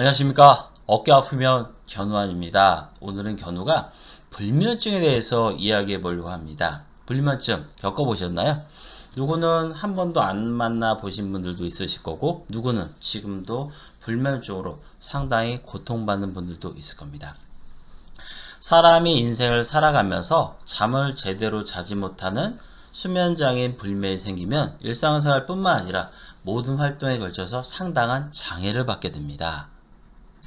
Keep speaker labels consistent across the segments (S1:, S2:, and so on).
S1: 안녕하십니까. 어깨 아프면 견우환입니다. 오늘은 견우가 불면증에 대해서 이야기해 보려고 합니다. 불면증 겪어보셨나요? 누구는 한 번도 안 만나 보신 분들도 있으실 거고, 누구는 지금도 불면증으로 상당히 고통받는 분들도 있을 겁니다. 사람이 인생을 살아가면서 잠을 제대로 자지 못하는 수면장애인 불면이 생기면 일상생활뿐만 아니라 모든 활동에 걸쳐서 상당한 장애를 받게 됩니다.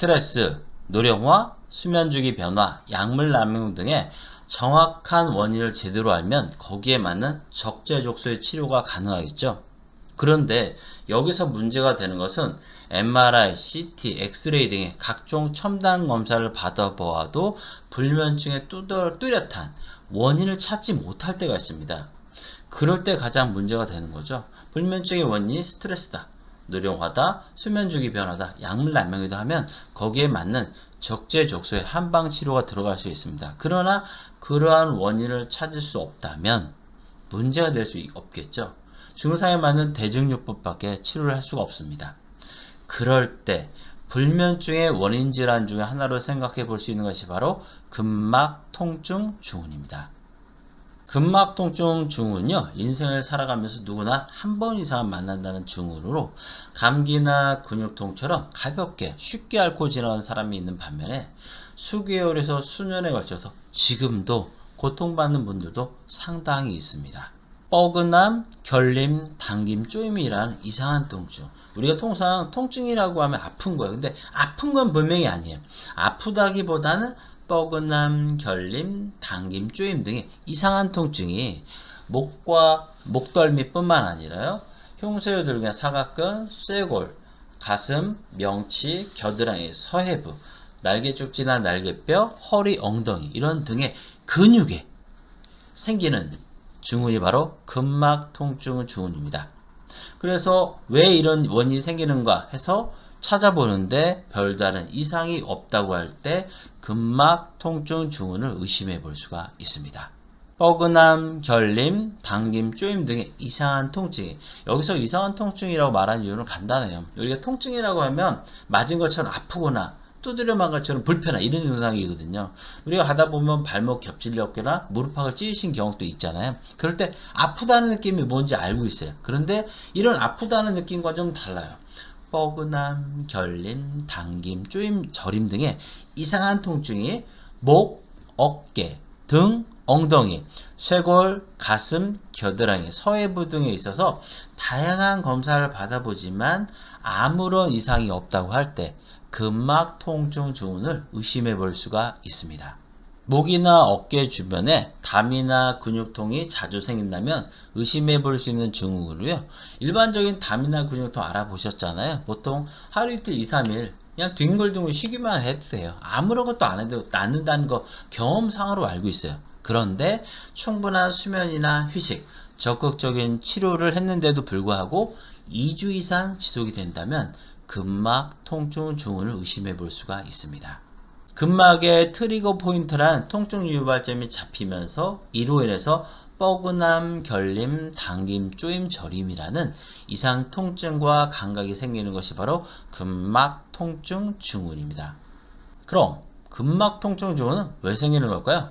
S1: 스트레스, 노령화, 수면주기 변화, 약물 남용 등의 정확한 원인을 제대로 알면 거기에 맞는 적재적소의 치료가 가능하겠죠. 그런데 여기서 문제가 되는 것은 MRI, CT, 엑스레이 등의 각종 첨단 검사를 받아보아도 불면증의 뚜렷- 뚜렷한 원인을 찾지 못할 때가 있습니다. 그럴 때 가장 문제가 되는 거죠. 불면증의 원인이 스트레스다, 노령화다, 수면주기 변화다, 약물 남용이다 하면 거기에 맞는 적재적소의 한방 치료가 들어갈 수 있습니다. 그러나 그러한 원인을 찾을 수 없다면 문제가 될 수 없겠죠. 증상에 맞는 대증요법밖에 치료를 할 수가 없습니다. 그럴 때 불면증의 원인 질환 중에 하나로 생각해 볼 수 있는 것이 바로 근막 통증 증후군입니다. 근막 통증 증후군은요, 인생을 살아가면서 누구나 한 번 이상은 만난다는 증후군으로 감기나 근육통처럼 가볍게 쉽게 앓고 지나가는 사람이 있는 반면에 수개월에서 수년에 걸쳐서 지금도 고통받는 분들도 상당히 있습니다. 뻐근함, 결림, 당김, 쪼임이라는 이상한 통증. 우리가 통상 통증이라고 하면 아픈 거예요. 근데 아픈 건 분명히 아니에요. 아프다기보다는 뻐근함, 결림, 당김, 쪼임 등의 이상한 통증이 목과 목덜미뿐만 아니라요. 흉쇄요들과 사각근, 쇄골, 가슴, 명치, 겨드랑이, 서해부, 날개죽지나 날개뼈, 허리, 엉덩이 이런 등의 근육에 생기는 증후군이 바로 근막 통증 증후군입니다. 그래서 왜 이런 원인이 생기는가 해서 찾아보는데 별다른 이상이 없다고 할 때 근막 통증 증후군을 의심해 볼 수가 있습니다. 뻐근함, 결림, 당김, 쪼임 등의 이상한 통증. 여기서 이상한 통증이라고 말하는 이유는 간단해요. 우리가 통증이라고 하면 맞은 것처럼 아프거나 두드려 맞은 것처럼 불편한 이런 증상이거든요. 우리가 가다 보면 발목 겹질렸거나 무릎팍을 찢으신 경우도 있잖아요. 그럴 때 아프다는 느낌이 뭔지 알고 있어요. 그런데 이런 아프다는 느낌과 좀 달라요. 뻐근함, 결림, 당김, 쪼임, 저림 등의 이상한 통증이 목, 어깨, 등, 엉덩이, 쇄골, 가슴, 겨드랑이, 서해부 등에 있어서 다양한 검사를 받아보지만 아무런 이상이 없다고 할 때 근막 통증 증후군을 의심해 볼 수가 있습니다. 목이나 어깨 주변에 담이나 근육통이 자주 생긴다면 의심해 볼 수 있는 증후군이고요. 일반적인 담이나 근육통 알아보셨잖아요. 보통 하루 이틀 2, 3일 그냥 뒹굴뒹굴 쉬기만 해도 돼요. 아무런 것도 안 해도 낫는다는 거 경험상으로 알고 있어요. 그런데 충분한 수면이나 휴식, 적극적인 치료를 했는데도 불구하고 2주 이상 지속이 된다면 근막 통증 증후군을 의심해 볼 수가 있습니다. 근막의 트리거 포인트란 통증 유발점이 잡히면서 이로 인해서 뻐근함, 결림, 당김, 쪼임, 저림이라는 이상 통증과 감각이 생기는 것이 바로 근막 통증 증후군입니다. 그럼 근막 통증 증후군은 왜 생기는 걸까요?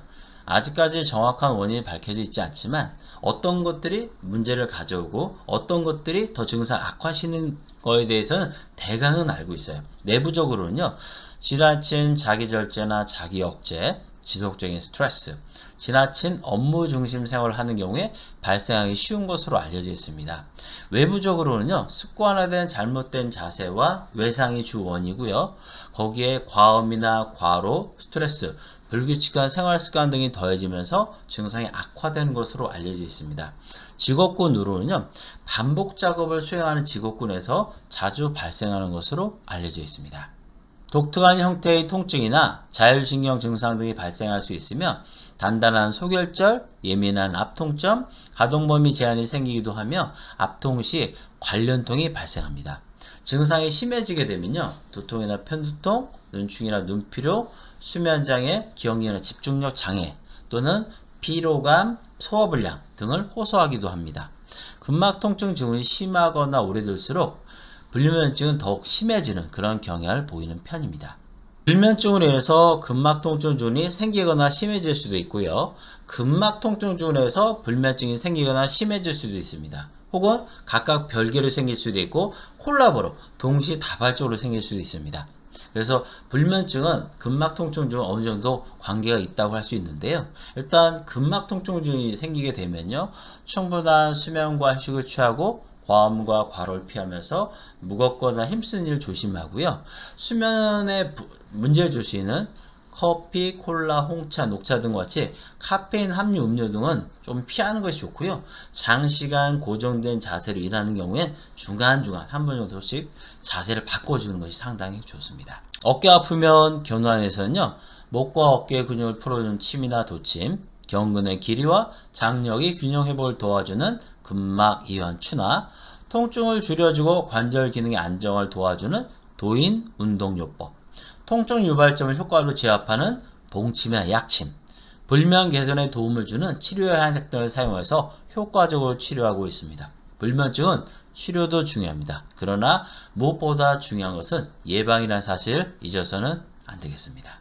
S1: 아직까지 정확한 원인이 밝혀져 있지 않지만 어떤 것들이 문제를 가져오고 어떤 것들이 더 증상 악화시는 거에 대해서는 대강은 알고 있어요. 내부적으로는요. 지나친 자기절제나 자기억제, 지속적인 스트레스, 지나친 업무 중심 생활을 하는 경우에 발생하기 쉬운 것으로 알려져 있습니다. 외부적으로는요, 습관화된 잘못된 자세와 외상이 주 원이고요. 거기에 과음이나 과로, 스트레스, 불규칙한 생활 습관 등이 더해지면서 증상이 악화되는 것으로 알려져 있습니다. 직업군 으로는요, 반복 작업을 수행하는 직업군에서 자주 발생하는 것으로 알려져 있습니다. 독특한 형태의 통증이나 자율신경 증상 등이 발생할 수 있으며 단단한 소결절, 예민한 앞통점, 가동 범위 제한이 생기기도 하며 앞통 시 관련통이 발생합니다. 증상이 심해지게 되면요. 두통이나 편두통, 눈충이나 눈피로, 수면장애, 기억력이나 집중력 장애 또는 피로감, 소화불량 등을 호소하기도 합니다. 근막 통증 증후군이 심하거나 오래될수록 불면증은 더욱 심해지는 그런 경향을 보이는 편입니다. 불면증으로 인해서 근막 통증이 생기거나 심해질 수도 있고요. 근막 통증으로 인해서 불면증이 생기거나 심해질 수도 있습니다. 혹은 각각 별개로 생길 수도 있고 콜라보로 동시다발적으로 생길 수도 있습니다. 그래서 불면증은 근막 통증과 어느 정도 관계가 있다고 할 수 있는데요. 일단 근막 통증이 생기게 되면요. 충분한 수면과 휴식을 취하고 과음과 과로를 피하면서 무겁거나 힘쓰는 일 조심하고요. 수면에 부- 문제를 줄 수 있는 커피, 콜라, 홍차, 녹차 등과 같이 카페인 함유 음료 등은 좀 피하는 것이 좋고요. 장시간 고정된 자세로 일하는 경우엔 중간중간 한 번 정도씩 자세를 바꿔주는 것이 상당히 좋습니다. 어깨 아프면 견환에서는요. 목과 어깨 근육을 풀어주는 침이나 도침, 경근의 길이와 장력이 균형 회복을 도와주는 근막 이완 추나, 통증을 줄여주고 관절 기능의 안정을 도와주는 도인 운동요법, 통증 유발점을 효과로 제압하는 봉침이나 약침, 불면 개선에 도움을 주는 치료의 한약 등을 사용해서 효과적으로 치료하고 있습니다. 불면증은 치료도 중요합니다. 그러나 무엇보다 중요한 것은 예방이라는 사실을 잊어서는 안 되겠습니다.